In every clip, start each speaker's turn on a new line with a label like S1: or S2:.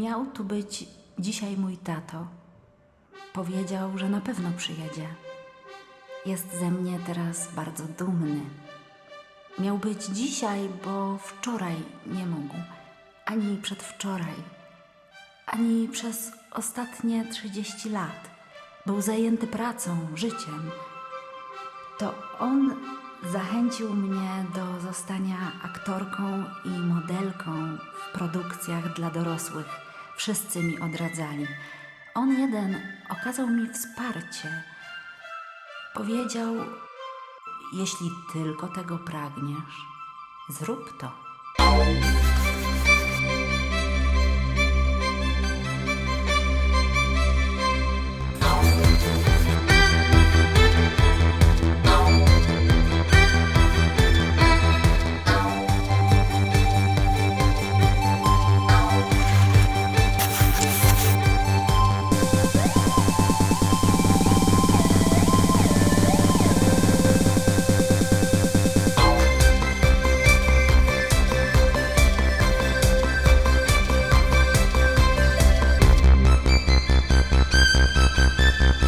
S1: Miał tu być dzisiaj mój tato. Powiedział, że na pewno przyjedzie. Jest ze mnie teraz bardzo dumny. Miał być dzisiaj, bo wczoraj nie mógł, ani przedwczoraj, ani przez ostatnie 30 lat. Był zajęty pracą, życiem. To on zachęcił mnie do zostania aktorką i modelką produkcjach dla dorosłych. Wszyscy mi odradzali. On jeden okazał mi wsparcie. Powiedział: Jeśli tylko tego pragniesz, zrób to.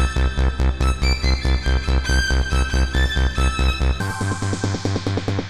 S1: Thank you.